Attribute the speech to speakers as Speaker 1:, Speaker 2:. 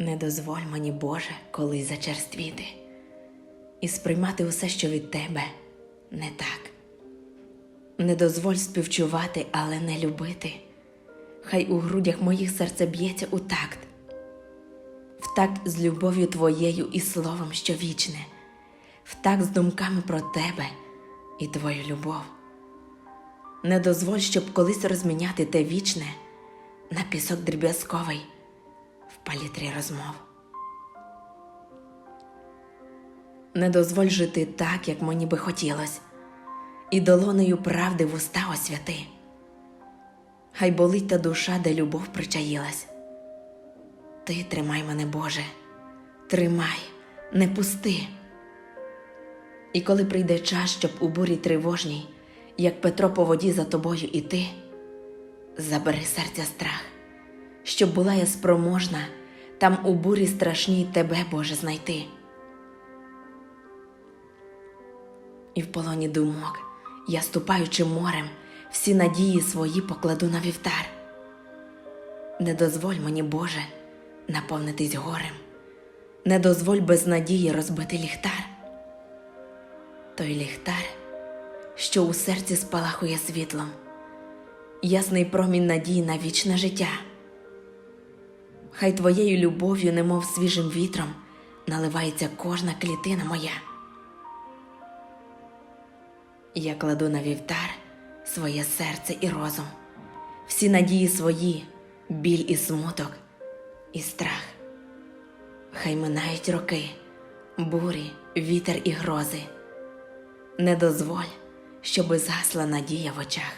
Speaker 1: Не дозволь мені, Боже, колись зачерствіти і сприймати усе, що від Тебе не так. Не дозволь співчувати, але не любити. Хай у грудях моїх серце б'ється у такт, в такт з любов'ю Твоєю і словом, що вічне, в такт з думками про Тебе і Твою любов. Не дозволь, щоб колись розміняти те вічне на пісок дріб'язковий палітрі розмов. Не дозволь жити так, як мені би хотілось, і долонею правди в уста освяти. Хай болить та душа, де любов причаїлась. Ти тримай мене, Боже, тримай, не пусти. І коли прийде час, щоб у бурі тривожній, як Петро по воді за тобою іти, забери серця страх, щоб була я спроможна там у бурі страшній тебе, Боже, знайти. І в полоні думок я, ступаючи морем, всі надії свої покладу на вівтар. Не дозволь мені, Боже, наповнитись горем, не дозволь без надії розбити ліхтар. Той ліхтар, що у серці спалахує світлом, ясний промінь надії на вічне життя. Хай твоєю любов'ю, немов свіжим вітром, наливається кожна клітина моя. Я кладу на вівтар своє серце і розум, всі надії свої, біль і смуток, і страх. Хай минають роки, бурі, вітер і грози. Не дозволь, щоби згасла надія в очах.